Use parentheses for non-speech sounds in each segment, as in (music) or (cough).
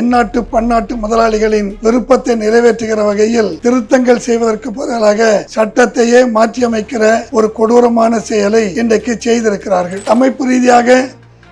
இந்நாட்டு பன்னாட்டு முதலாளிகளின் விருப்பத்தை நிறைவேற்றுகிற வகையில் திருத்தங்கள் செய்வதற்கு பதிலாக சட்டத்தையே மாற்றியமைக்கிற ஒரு கொடூரமான செயலை இன்றைக்கு செய்திருக்கிறார்கள். அமைப்பு ரீதியாக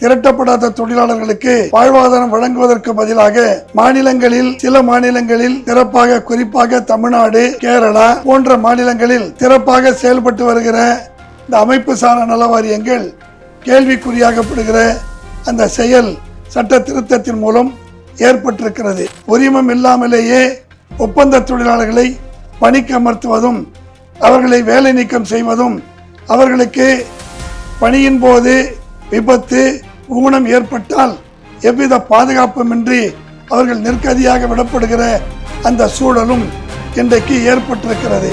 திரட்டப்படாத தொழிலாளர்களுக்கு வாழ்வாதாரம் வழங்குவதற்கு பதிலாக மாநிலங்களில் சில மாநிலங்களில் சிறப்பாக குறிப்பாக தமிழ்நாடு கேரளா போன்ற மாநிலங்களில் சிறப்பாக செயல்பட்டு வருகிற இந்த அமைப்பு சாரா நல வாரியங்கள் கேள்விக்குறியாகப்படுகிற அந்த செயல் சட்ட திருத்தத்தின் மூலம் ஏற்பட்டிருக்கிறது. உரிமம் இல்லாமலேயே ஒப்பந்த தொழிலாளர்களை பணிக்கு அமர்த்துவதும் அவர்களை வேலை நீக்கம் செய்வதும் அவர்களுக்கு பணியின் போது விபத்து ஊனம் ஏற்பட்டால் எவ்வித பாதுகாப்புமின்றி அவர்கள் நிற்கதியாக விடப்படுகிற அந்த சூழலும் இன்றைக்கு ஏற்பட்டிருக்கிறது.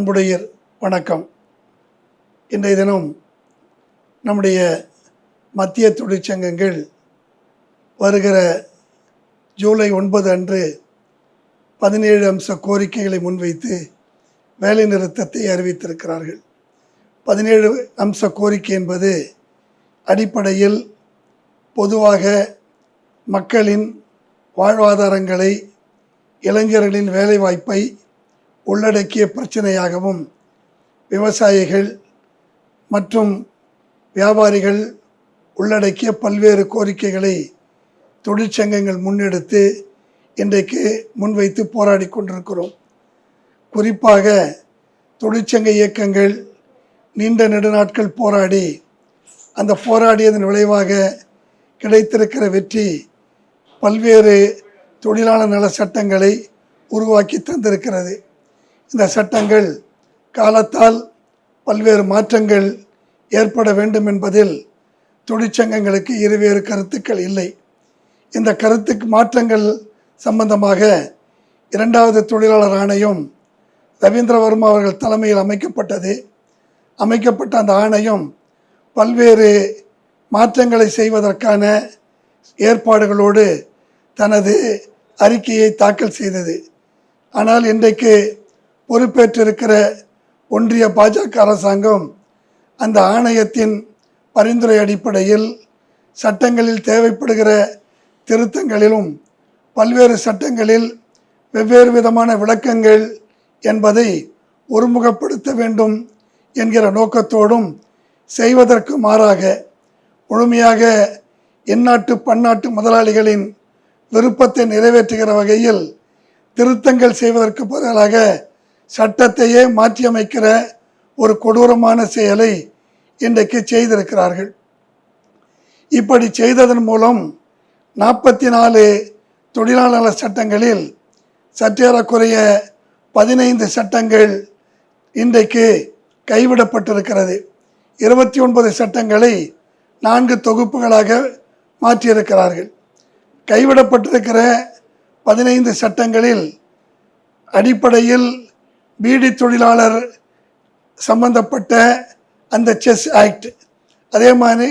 அன்புடைய வணக்கம். இன்றைய தினம் நம்முடைய மத்திய தொழிற்சங்கங்கள் வருகிற ஜூலை ஒன்பது அன்று பதினேழு அம்ச கோரிக்கைகளை முன்வைத்து வேலை நிறுத்தத்தை அறிவித்திருக்கிறார்கள். பதினேழு அம்ச கோரிக்கை என்பது அடிப்படையில் பொதுவாக மக்களின் வாழ்வாதாரங்களை இளைஞர்களின் வேலைவாய்ப்பை உள்ளடக்கிய பிரச்சனையாகவும் விவசாயிகள் மற்றும் வியாபாரிகள் உள்ளடக்கிய பல்வேறு கோரிக்கைகளை தொழிற்சங்கங்கள் முன்னெடுத்து இன்றைக்கு முன்வைத்து போராடி கொண்டிருக்கிறோம். குறிப்பாக தொழிற்சங்க இயக்கங்கள் நீண்ட நெடுநாட்கள் போராடி அந்த போராடியதன் விளைவாக கிடைத்திருக்கிற வெற்றி பல்வேறு தொழிலாளர் நல சட்டங்களை உருவாக்கி தந்திருக்கிறது. இந்த சட்டங்கள் காலத்தால் பல்வேறு மாற்றங்கள் ஏற்பட வேண்டும் என்பதில் தொழிற்சங்கங்களுக்கு இருவேறு கருத்துக்கள் இல்லை. இந்த கருத்துக்கு மாற்றங்கள் சம்பந்தமாக இரண்டாவது தொழிலாளர் ஆணையம் ரவீந்திரவர்மா அவர்கள் தலைமையில் அமைக்கப்பட்டது. அமைக்கப்பட்ட அந்த ஆணையம் பல்வேறு மாற்றங்களை செய்வதற்கான ஏற்பாடுகளோடு தனது அறிக்கையை தாக்கல் செய்தது. ஆனால் இன்றைக்கு பொறுப்பேற்றிருக்கிற ஒன்றிய பாஜக அரசாங்கம் அந்த ஆணையத்தின் பரிந்துரை அடிப்படையில் சட்டங்களில் தேவைப்படுகிற திருத்தங்களிலும் பல்வேறு சட்டங்களில் வெவ்வேறு விதமான விளக்கங்கள் என்பதை ஒருமுகப்படுத்த வேண்டும் என்கிற நோக்கத்தோடும் செய்வதற்கு மாறாக முழுமையாக இந்நாட்டு பன்னாட்டு முதலாளிகளின் விருப்பத்தை நிறைவேற்றுகிற வகையில் திருத்தங்கள் செய்வதற்கு பதிலாக சட்டத்தையே மாற்றியமைக்கிற ஒரு கொடூரமான செயலை இன்றைக்கு செய்திருக்கிறார்கள். இப்படி செய்ததன் மூலம் நாற்பத்தி நாலு தொழிலாளர் சட்டங்களில் சற்றேறக்குறைய பதினைந்து சட்டங்கள் இன்றைக்கு கைவிடப்பட்டிருக்கிறது. இருபத்தி ஒன்பது சட்டங்களை நான்கு தொகுப்புகளாக மாற்றியிருக்கிறார்கள். கைவிடப்பட்டிருக்கிற பதினைந்து சட்டங்களில் அடிப்படையில் பீடி தொழிலாளர் சம்பந்தப்பட்ட அந்த செஸ் ஆக்ட். அதே மாதிரி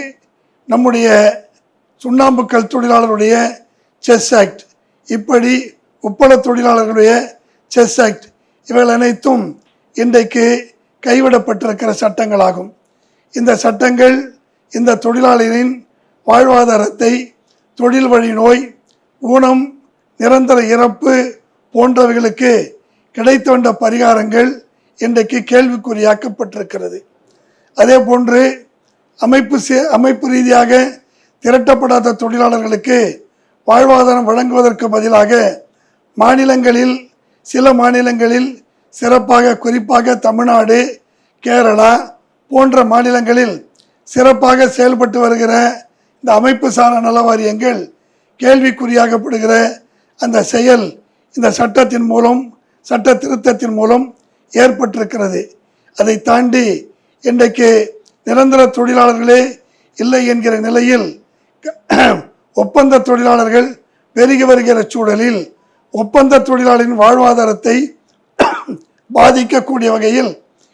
நம்முடைய சுண்ணாம்புக்கல் தொழிலாளருடைய செஸ் ஆக்ட். இப்படி உப்பள தொழிலாளர்களுடைய செஸ் ஆக்ட். இவைகள் அனைத்தும் இன்றைக்கு கைவிடப்பட்டிருக்கிற சட்டங்களாகும். இந்த சட்டங்கள் இந்த தொழிலாளரின் வாழ்வாதாரத்தை தொழில் வழி நோய் ஊனம் நிரந்தர இறப்பு போன்றவைகளுக்கு கிடைத்தோண்ட வந்த பரிகாரங்கள் இன்றைக்கு கேள்விக்குறியாக்கப்பட்டிருக்கிறது. அதே போன்று அமைப்பு சே- அமைப்பு ரீதியாக திரட்டப்படாத தொழிலாளர்களுக்கு வாழ்வாதாரம் வழங்குவதற்கு பதிலாக மாநிலங்களில் சில மாநிலங்களில் சிறப்பாக குறிப்பாக தமிழ்நாடு கேரளா போன்ற மாநிலங்களில் சிறப்பாக செயல்பட்டு வருகிற இந்த அமைப்பு சாரா நல வாரியங்கள் கேள்விக்குறியாகப்படுகிற அந்த செயல் இந்த சட்டத்தின் மூலம் சட்ட திருத்தத்தின் மூலம் ஏற்பட்டிருக்கிறது. அதை தாண்டி இன்றைக்கு நிரந்தர தொழிலாளர்களே இல்லை என்கிற நிலையில் ஒப்பந்த தொழிலாளர்கள் பெருகி வருகிற சூழலில் ஒப்பந்த தொழிலாளரின் வாழ்வாதாரத்தை பாதிக்கக்கூடிய வகையில்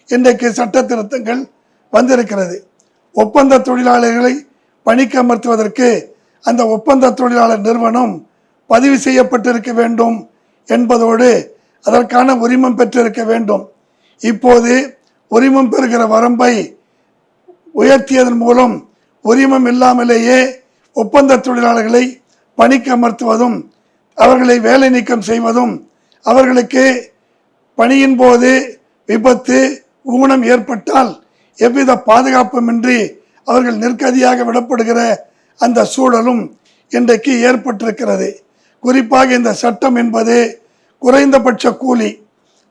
இன்றைக்கு சட்ட திருத்தங்கள் வந்திருக்கிறது. ஒப்பந்த தொழிலாளர்களை பணிக்கு அமர்த்துவதற்கு அந்த ஒப்பந்த தொழிலாளர் நிறுவனம் பதிவு செய்யப்பட்டிருக்க வேண்டும் என்பதோடு அதற்கான உரிமம் பெற்றிருக்க வேண்டும். இப்போது உரிமம் பெறுகிற வரம்பை உயர்த்தியதன் மூலம் உரிமம் இல்லாமலேயே ஒப்பந்த தொழிலாளர்களை பணிக்கு அமர்த்துவதும் அவர்களை வேலை நீக்கம் செய்வதும் அவர்களுக்கு பணியின் போது விபத்து ஊனம் ஏற்பட்டால் எவ்வித பாதுகாப்புமின்றி அவர்கள் நிற்கதியாக விடப்படுகிற அந்த சூழலும் இன்றைக்கு ஏற்பட்டிருக்கிறது. குறிப்பாக இந்த சட்டம் என்பது குறைந்தபட்ச கூலி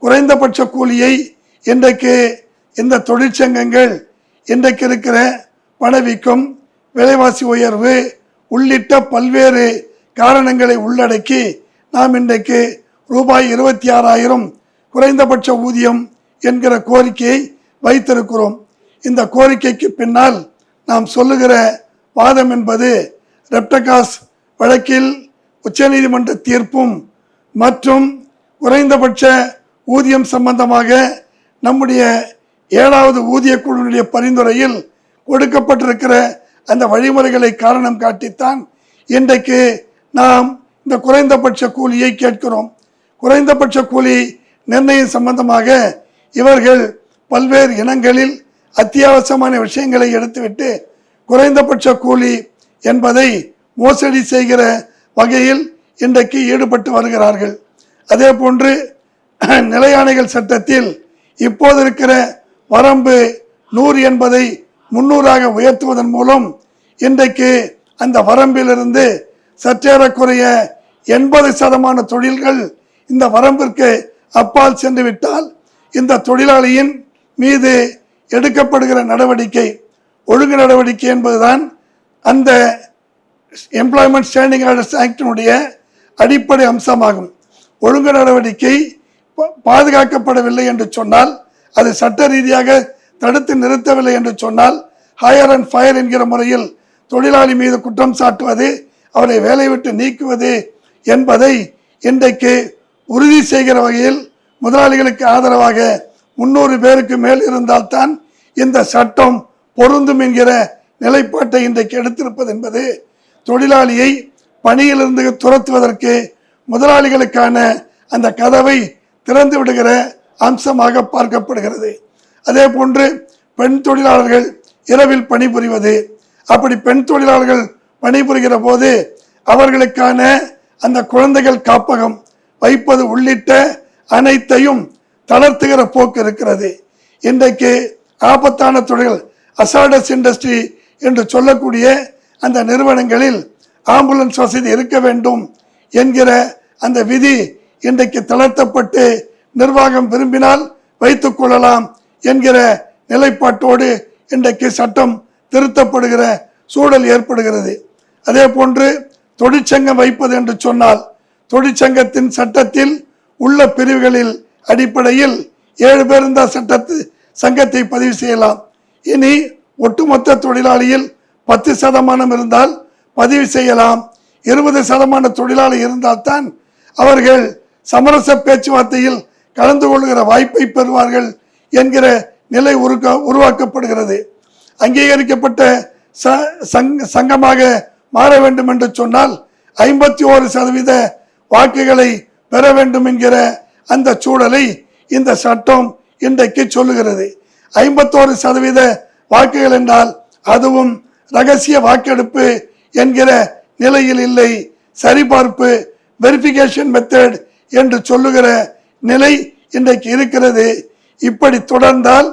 குறைந்தபட்ச கூலியை இன்றைக்கு இந்த தொழிற்சங்கங்கள் இன்றைக்கு இருக்கிற பணவீக்கம் விலைவாசி உயர்வு உள்ளிட்ட பல்வேறு காரணங்களை உள்ளடக்கி நாம் இன்றைக்கு ரூபாய் இருபத்தி ஆறாயிரம் குறைந்தபட்ச ஊதியம் என்கிற கோரிக்கையை வைத்திருக்கிறோம். இந்த கோரிக்கைக்கு பின்னால் நாம் சொல்லுகிற வாதம் என்பது ரெப்டகாஸ் வழக்கில் உச்சநீதிமன்ற தீர்ப்பும் மற்றும் குறைந்தபட்ச ஊதியம் சம்பந்தமாக நம்முடைய ஏழாவது ஊதிய குழுவினுடைய பரிந்துரையில் கொடுக்கப்பட்டிருக்கிற அந்த வழிமுறைகளை காரணம் காட்டித்தான் இன்றைக்கு நாம் இந்த குறைந்தபட்ச கூலியை கேட்கிறோம். குறைந்தபட்ச கூலி நிர்ணயம் சம்பந்தமாக இவர்கள் பல்வேறு இனங்களில் அத்தியாவசியமான விஷயங்களை எடுத்துவிட்டு குறைந்தபட்ச கூலி என்பதை மோசடி செய்கிற வகையில் இன்றைக்கு ஈடுபட்டு வருகிறார்கள். அதே போன்று (clears throat) நிலையாணைகள் சட்டத்தில் இப்போது இருக்கிற வரம்பு நூறு என்பதை முன்னூறாக உயர்த்துவதன் மூலம் இன்றைக்கு அந்த வரம்பிலிருந்து சற்றேறக்குறைய எண்பது சதமான தொழில்கள் இந்த வரம்பிற்கு அப்பால் சென்று விட்டால் இந்த தொழிலாளியின் மீது எடுக்கப்படுகிற நடவடிக்கை ஒழுங்கு நடவடிக்கை என்பதுதான் அந்த எம்ப்ளாய்மெண்ட் ஸ்டாண்டிங் ஆர்டர்ஸ் ஆக்டினுடைய அடிப்படை அம்சமாகும். ஒழுங்கு நடவடிக்கை பாதுகாக்கப்படவில்லை என்று சொன்னால் அது சட்ட ரீதியாக தடுத்து நிறுத்தவில்லை என்று சொன்னால் ஹையர் அண்ட் ஃபயர் என்கிற முறையில் தொழிலாளி மீது குற்றம் சாட்டுவது அவரை வேலை விட்டு நீக்குவது என்பதை இன்றைக்கு உறுதி செய்கிற வகையில் முதலாளிகளுக்கு ஆதரவாக முன்னூறு பேருக்கு மேல் இருந்தால்தான் இந்த சட்டம் பொருந்தும் என்கிற நிலைப்பாட்டை இன்றைக்கு எடுத்திருப்பது என்பது தொழிலாளியை பணியிலிருந்து துரத்துவதற்கு முதலாளிகளுக்கான அந்த கதவை திறந்து விடுகிற அம்சமாக பார்க்கப்படுகிறது. அதே போன்று பெண் தொழிலாளர்கள் இரவில் பணிபுரிவது அப்படி பெண் தொழிலாளர்கள் பணிபுரிகிற போது அவர்களுக்கான அந்த குழந்தைகள் காப்பகம் வைப்பது உள்ளிட்ட அனைத்தையும் தளர்த்துகிற போக்கு இருக்கிறது. இன்றைக்கு ஆபத்தான தொழில்கள் அசாடஸ் இண்டஸ்ட்ரி என்று சொல்லக்கூடிய அந்த நிறுவனங்களில் ஆம்புலன்ஸ் வசதி இருக்க வேண்டும் என்கிற அந்த விதி இன்றைக்கு தளர்த்தப்பட்டு நிர்வாகம் விரும்பினால் வைத்துக் கொள்ளலாம் என்கிற நிலைப்பாட்டோடு இன்றைக்கு சட்டம் திருத்தப்படுகிற சூழல் ஏற்படுகிறது. அதே போன்று தொழிற்சங்கம் வைப்பது என்று சொன்னால் தொழிற்சங்கத்தின் சட்டத்தில் உள்ள பிரிவுகளில் அடிப்படையில் ஏழு பேர் இருந்தால் சட்டத்து சங்கத்தை பதிவு செய்யலாம். இனி ஒட்டுமொத்த தொழிலாளியில் பத்து சதமானம் இருந்தால் பதிவு செய்யலாம். இருபது சதமான தொழிலாளி இருந்தால்தான் அவர்கள் சமரச பேச்சுவார்த்தையில் கலந்து கொள்கிற வாய்ப்பை பெறுவார்கள் என்கிற நிலை உருக்க உருவாக்கப்படுகிறது. அங்கீகரிக்கப்பட்ட ச- சங்க- சங்கமாக மாற வேண்டும் என்று சொன்னால் ஐம்பத்தி ஓரு சதவீத வாக்குகளை பெற வேண்டும் என்கிற அந்த சூழலை இந்த சட்டம் இன்றைக்கு சொல்லுகிறது. ஐம்பத்தோரு சதவீத வாக்குகள் என்றால் அதுவும் ரகசிய வாக்கெடுப்பு என்கிற நிலையில் இல்லை. சரிபார்ப்பு வெரிஃபிகேஷன் மெத்தட் என்று சொல்லுகிற நிலை இன்றைக்கு இருக்கிறது. இப்படி தொடர்ந்தால்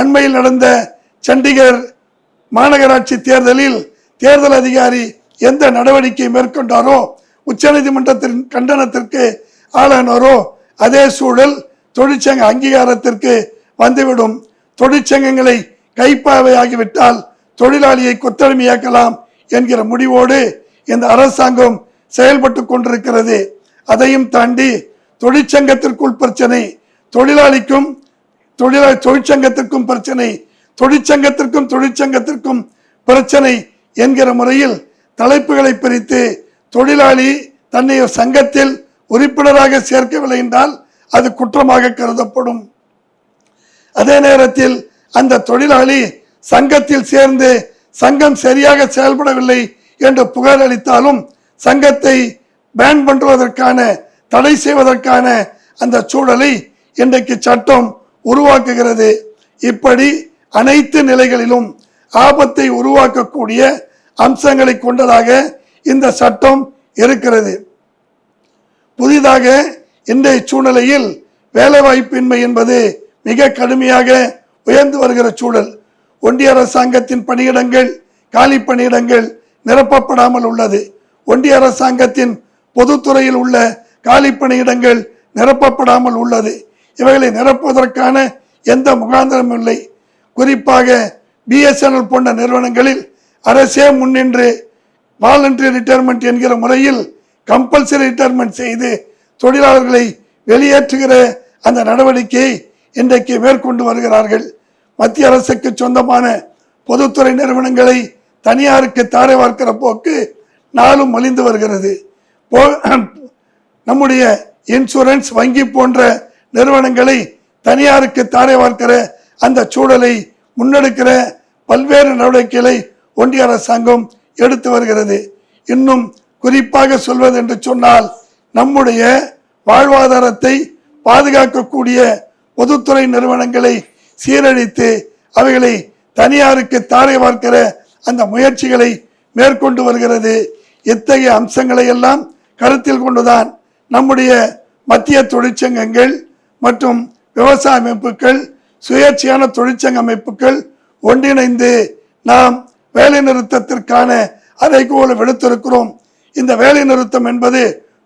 அண்மையில் நடந்த சண்டிகர் மாநகராட்சி தேர்தலில் தேர்தல் அதிகாரி எந்த நடவடிக்கை மேற்கொண்டாரோ உச்சநீதிமன்றத்தின் கண்டனத்திற்கு ஆளானாரோ அதே சூழல் தொழிற்சங்க அங்கீகாரத்திற்கு வந்துவிடும். தொழிற்சங்கங்களை கைப்பாவையாகிவிட்டால் தொழிலாளியை கொத்தடிமையாக்கலாம் என்கிற முடிவோடு இந்த அரசாங்கம் செயல்பட்டு கொண்டிருக்கிறது. அதையும் தாண்டி தொழிற்சங்கத்திற்குள் பிரச்சனை தொழிலாளிக்கும் தொழிலா தொழிற்சங்கத்திற்கும் பிரச்சனை தொழிற்சங்கத்திற்கும் தொழிற்சங்கத்திற்கும் பிரச்சனை என்கிற முறையில் தலைப்புகளை பிரித்து தொழிலாளி தன்னை சங்கத்தில் உறுப்பினராக சேர்க்கவில்லை என்றால் அது குற்றமாக கருதப்படும். அதே நேரத்தில் அந்த தொழிலாளி சங்கத்தில் சேர்ந்து சங்கம் சரியாக செயல்படவில்லை என்று புகார் அளித்தாலும் சங்கத்தை பேன் பண்ணுவதற்கான தடை செய்வதற்கான அந்த சூழலை இன்றைக்கு சட்டம் உருவாக்குகிறது. இப்படி அனைத்து நிலைகளிலும் ஆபத்தை உருவாக்கக்கூடிய அம்சங்களை கொண்டதாக இந்த சட்டம் இருக்கிறது. புதிதாக இன்றைய சூழ்நிலையில் வேலைவாய்ப்பின்மை என்பது மிக கடுமையாக உயர்ந்து வருகிற சூழல். ஒன்றிய அரசாங்கத்தின் பணியிடங்கள் காலி பணியிடங்கள் நிரப்பப்படாமல் உள்ளது. ஒன்றிய அரசாங்கத்தின் பொதுத்துறையில் உள்ள காலி பணியிடங்கள் நிரப்பப்படாமல் உள்ளது. இவைகளை நிரப்புவதற்கான எந்த முகாந்திரமும் இல்லை. குறிப்பாக பிஎஸ்என்எல் போன்ற நிறுவனங்களில் அரசே முன்னின்று வாலண்டரி ரிட்டையர்மெண்ட் என்கிற முறையில் கம்பல்சரி ரிட்டையர்மெண்ட் செய்து தொழிலாளர்களை வெளியேற்றுகிற அந்த நடவடிக்கையை இன்றைக்கு மேற்கொண்டு வருகிறார்கள். மத்திய அரசுக்கு சொந்தமான பொதுத்துறை நிறுவனங்களை தனியாருக்கு தாரை வார்க்கிற போக்கு நாளும் மலிந்து வருகிறது. போ- நம்முடைய இன்சூரன்ஸ் வங்கி போன்ற நிறுவனங்களை தனியாருக்கு தாரை வார்க்கிற அந்த சூழலை முன்னெடுக்கிற பல்வேறு நடவடிக்கைகளை ஒன்றிய அரசாங்கம் எடுத்து வருகிறது. இன்னும் குறிப்பாக சொல்வது என்று சொன்னால் நம்முடைய வாழ்வாதாரத்தை பாதுகாக்கக்கூடிய பொதுத்துறை நிறுவனங்களை சீரழித்து அவைகளை தனியாருக்கு தாரை பார்க்கிற அந்த முயற்சிகளை மேற்கொண்டு வருகிறது. இத்தகைய அம்சங்களை எல்லாம் கருத்தில் கொண்டுதான் நம்முடைய மத்திய தொழிற்சங்கங்கள் மற்றும் விவசாய அமைப்புகள் சுயேட்சையான தொழிற்சங்க அமைப்புகள் ஒன்றிணைந்து நாம் வேலைநிறுத்தத்திற்கான அறைகோலை விடுத்திருக்கிறோம் இந்த வேலை நிறுத்தம் என்பது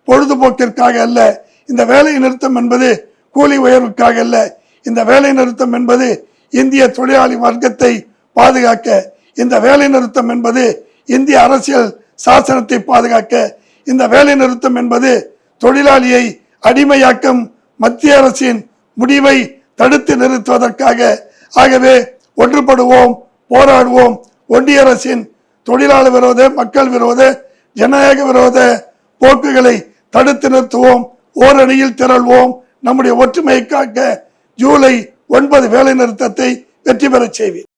பொழுதுபோக்கிற்காக அல்ல இந்த வேலை நிறுத்தம் என்பது கூலி உயர்வுக்காக அல்ல. இந்த வேலை நிறுத்தம் என்பது இந்திய தொழிலாளி வர்க்கத்தை பாதுகாக்க இந்த வேலை நிறுத்தம் என்பது இந்திய அரசியல் சாசனத்தை பாதுகாக்க இந்த வேலை நிறுத்தம் என்பது தொழிலாளியை அடிமையாக்கும் மத்திய அரசின் முடிவை தடுத்து நிறுத்துவதற்காக ஆகவே ஒன்றுபடுவோம் போராடுவோம். ஒன்றிய அரசின் தொழிலாளர் விரோத மக்கள் விரோத ஜனநாயக விரோத போக்குகளை தடுத்து நிறுத்துவோம். ஓரணியில் திரள்வோம். நம்முடைய ஒற்றுமையை காக்க ஜூலை ஒன்பது வேலை நிறுத்தத்தை வெற்றி பெறச் செய்வேன்.